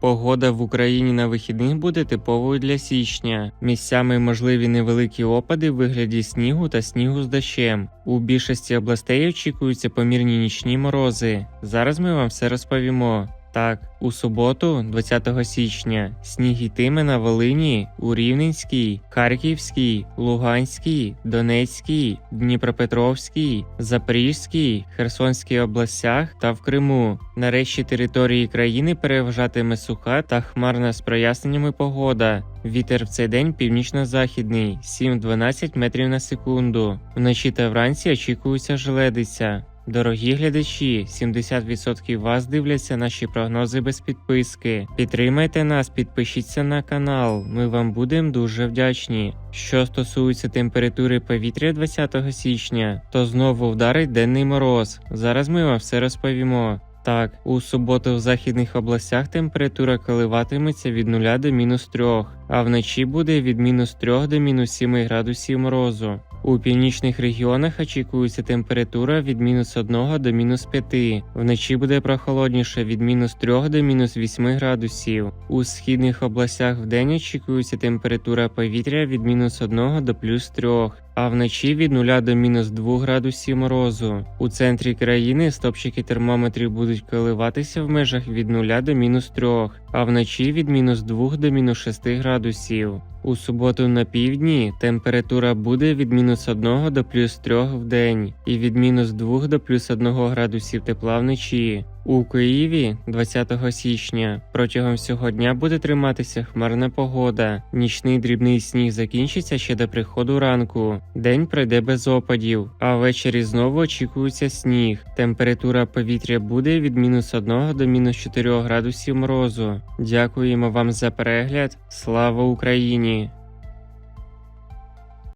Погода в Україні на вихідних буде типовою для січня. Місцями можливі невеликі опади в вигляді снігу та снігу з дощем. У більшості областей очікуються помірні нічні морози. Зараз ми вам все розповімо. Так, у суботу, 20 січня, сніг йтиме на Волині, у Рівненській, Харківській, Луганській, Донецькій, Дніпропетровській, Запорізькій, Херсонській областях та в Криму. На решті території країни переважатиме суха та хмарна з проясненнями погода. Вітер в цей день північно-західний 7-12 метрів на секунду. Вночі та вранці очікується желедиця. Дорогі глядачі, 70% вас дивляться наші прогнози без підписки. Підтримайте нас, підпишіться на канал. Ми вам будемо дуже вдячні. Що стосується температури повітря 20 січня, то знову вдарить денний мороз. Зараз ми вам все розповімо. Так, у суботу в західних областях температура коливатиметься від 0 до мінус 3, а вночі буде від мінус 3 до мінус 7 градусів морозу. У північних регіонах очікується температура від мінус 1 до мінус 5. Вночі буде прохолодніше від мінус 3 до мінус 8 градусів. У східних областях вдень очікується температура повітря від мінус 1 до плюс 3. А вночі від 0 до мінус 2 градусів морозу. У центрі країни стопчики термометрів будуть коливатися в межах від 0 до мінус 3, а вночі від мінус 2 до мінус 6 градусів. У суботу на півдні температура буде від мінус 1 до плюс 3 в день і від мінус 2 до плюс 1 градусів тепла вночі. У Києві 20 січня протягом всього дня буде триматися хмарна погода. Нічний дрібний сніг закінчиться ще до приходу ранку. День пройде без опадів, а ввечері знову очікується сніг. Температура повітря буде від мінус 1 до мінус 4 градусів морозу. Дякуємо вам за перегляд. Слава Україні!